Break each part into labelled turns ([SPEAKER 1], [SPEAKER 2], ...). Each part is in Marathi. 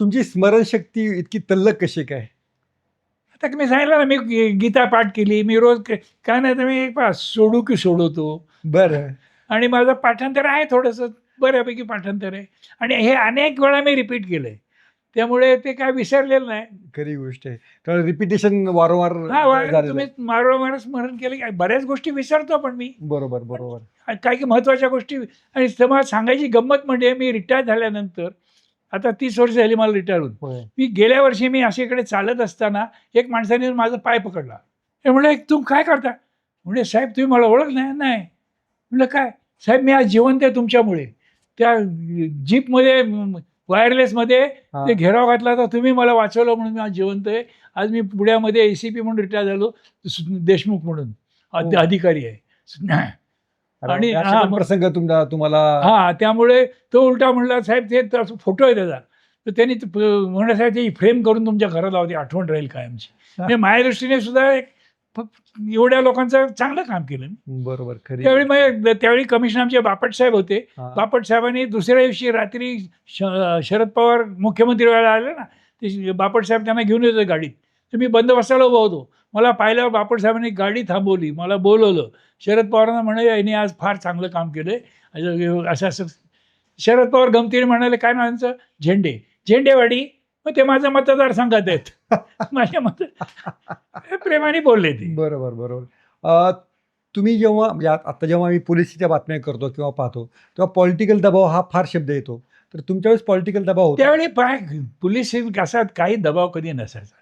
[SPEAKER 1] तुमची स्मरणशक्ती इतकी तल्लक कशी काय?
[SPEAKER 2] आता मी सांगितलं ना मी गीता पाठ केली मी रोज काय नाही तर मी पा सोडू की सोडवतो.
[SPEAKER 1] बरं.
[SPEAKER 2] आणि माझं पाठांतर आहे थोडंसं बऱ्यापैकी पाठांतर आहे. आणि हे अनेक वेळा मी रिपीट केलं आहे त्यामुळे ते काय विसरलेलं नाही.
[SPEAKER 1] खरी गोष्ट आहे. रिपिटेशन वारंवार
[SPEAKER 2] हा तुम्ही. वारंवार स्मरण केलं की बऱ्याच गोष्टी विसरतो पण मी.
[SPEAKER 1] बरोबर बरोबर.
[SPEAKER 2] काही काही महत्त्वाच्या गोष्टी आणि तुम्हाला सांगायची गंमत म्हणजे मी रिटायर झाल्यानंतर आता तीस वर्ष झाली मला रिटायर होऊन. मी गेल्या वर्षी मी अशी इकडे चालत असताना एक माणसाने माझा पाय पकडला. ते म्हणले तू काय करता? म्हणजे साहेब तुम्ही मला ओळख नाही. नाही. म्हणलं काय? साहेब मी आज जिवंत आहे तुमच्यामुळे. त्या जीपमध्ये वायरलेसमध्ये
[SPEAKER 1] हा.
[SPEAKER 2] ते घेराव घातला तर तुम्ही मला वाचवलं म्हणून मी आज जिवंत आहे. आज मी पुण्यामध्ये ए सी पी म्हणून रिटायर झालो देशमुख म्हणून.
[SPEAKER 1] हो.
[SPEAKER 2] अधिकारी आहे.
[SPEAKER 1] आणि
[SPEAKER 2] हा,
[SPEAKER 1] प्रसंग तुमचा तुम्हाला
[SPEAKER 2] हा त्यामुळे तो उलटा म्हणला साहेब ते फोटो आहे त्याचा. तर त्यांनी ती फ्रेम करून तुमच्या घरात लावते आठवण राहील कायमची. म्हणजे माझ्या दृष्टीने सुद्धा एक एवढ्या लोकांचं चांगलं काम केलं.
[SPEAKER 1] बरोबर खरी
[SPEAKER 2] त्यावेळी मग त्यावेळी कमिशन आमचे बापट साहेब होते. बापट साहेबांनी दुसऱ्या दिवशी रात्री शरद पवार मुख्यमंत्री वेळेला आले ना ते बापट साहेब त्यांना घेऊन येतो गाडीत. तर मी बंदोबस्ताला उभा होतो. मला पाहिल्यावर बापट साहेबांनी गाडी थांबवली. मला बोलवलं. शरद पवारांना म्हणाले यांनी आज फार चांगलं काम केलं आहे असं असं. शरद पवार गमतीने म्हणाले काय ना यांचं झेंडे. झेंडेवाडी? मग ते माझं मतदारसंघात आहेत. माझ्या मत प्रेमाने बोलले ते.
[SPEAKER 1] बरोबर बरोबर. तुम्ही जेव्हा म्हणजे आता जेव्हा आम्ही पोलिसीच्या बातम्या करतो किंवा पाहतो तेव्हा पॉलिटिकल दबाव हा फार शब्द येतो. तर तुमच्या वेळेस पॉलिटिकल दबाव होता?
[SPEAKER 2] त्यावेळी पाय पोलीस कसा काही दबाव कधी नसायचा.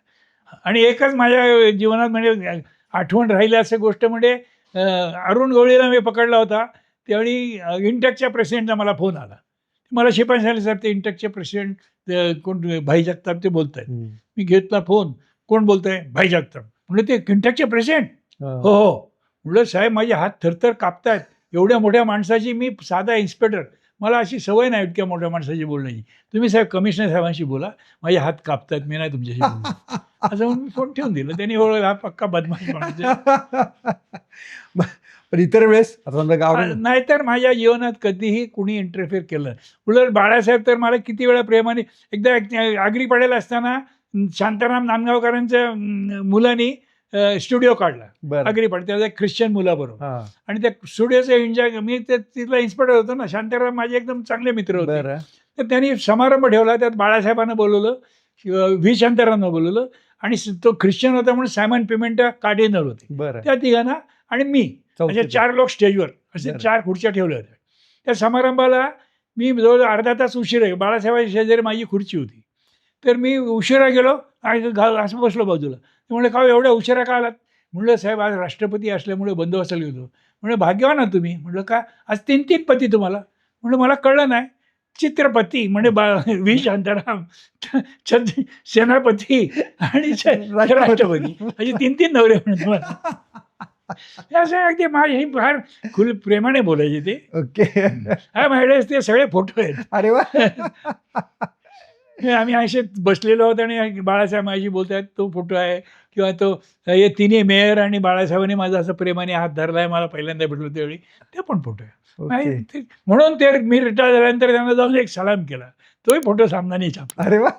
[SPEAKER 2] आणि एकच माझ्या जीवनात म्हणजे आठवण राहिली असं गोष्ट म्हणजे अरुण गवळीला मी पकडला होता त्यावेळी इंटकच्या प्रेसिडेंटचा मला फोन आला. मला शिपाई झाले साहेब ते इंटकचे प्रेसिडेंट कोण भाई जगताप ते बोलत आहेत. मी घेतला फोन कोण बोलतंय? भाई जगताप. म्हणलं ते इंटकचे प्रेसिडेंट.
[SPEAKER 1] हा.
[SPEAKER 2] हो म्हणलं साहेब माझे हात थरथर कापतायत. एवढ्या मोठ्या माणसाची मी साधा इन्स्पेक्टर. मला अशी सवय नाही इतक्या मोठ्या माणसाची बोलण्याची. तुम्ही साहेब कमिशनर साहेबांशी बोला. माझे हात कापतायत मी नाही तुमच्याशी असं म्हणून फोन ठेवून दिलं. त्यांनी ओळख हा पक्का बदमाश माणूस.
[SPEAKER 1] पण इतर वेळेस समजा गाव
[SPEAKER 2] नाहीतर माझ्या जीवनात कधीही कुणी इंटरफेअर केलं उलट बाळासाहेब तर मला किती वेळा प्रेमाने एकदा एक- आगरी पडेल असताना शांताराम नांदगावकरांच्या मुलांनी स्टुडिओ काढला. आगरी पडे त्याचा एक ख्रिश्चन मुलाबरोबर. आणि त्या स्टुडिओचं एन्जॉय मी ते तिथला इन्स्पेक्टर होतो ना. शांताराम माझे एकदम चांगले मित्र होते. तर त्यांनी समारंभ ठेवला. त्यात बाळासाहेबांना बोलवलं. व्ही शांतारामनं बोलवलं. आणि तो ख्रिश्चन होता म्हणून सायमन पेमेंट कार्डिनल होते.
[SPEAKER 1] बरं.
[SPEAKER 2] त्या तिघांना आणि मी
[SPEAKER 1] चौथीचं.
[SPEAKER 2] चार लोक स्टेजवर असे. चार खुर्च्या ठेवल्या होत्या. त्या समारंभाला मी जवळ अर्धा तास उशिरा बाळासाहेबांच्या शेजारी माझी खुर्ची होती. तर मी उशिरा गेलो आणि घा असं बसलो बाजूला. म्हणले का एवढ्या उशिरा का आलात? म्हणलं साहेब आज राष्ट्रपती असल्यामुळे बंदोबस्ताला गेलो म्हणजे भाग्यवान आहात तुम्ही. म्हणलं का? आज तीन तीन पती तुम्हाला. म्हणलं मला कळलं नाही. चित्रपती म्हणजे बा व्ही. शांताराम छत्र- सेनापती आणि राष्ट्रपती. असे तीन तीन नवरे म्हणून असं अगदी माझे फार खुल प्रेमाने बोलायचे ते.
[SPEAKER 1] ओके.
[SPEAKER 2] हा माझ्याकडे ते सगळे फोटो आहेत.
[SPEAKER 1] अरे वा.
[SPEAKER 2] आम्ही असे बसलेलो आहोत आणि बाळासाहेब माझी बोलतात तो फोटो आहे. किंवा तो हे तिन्ही मेयर आणि बाळासाहेबांनी माझा असं प्रेमाने हात धरलाय मला पहिल्यांदा भेटलो त्यावेळी. ते पण फोटो आहे. म्हणून ते मी रिटायर झाल्यानंतर त्यांना जाऊन एक सलाम केला. तोही फोटो सामनाने छापला
[SPEAKER 1] अरे वा.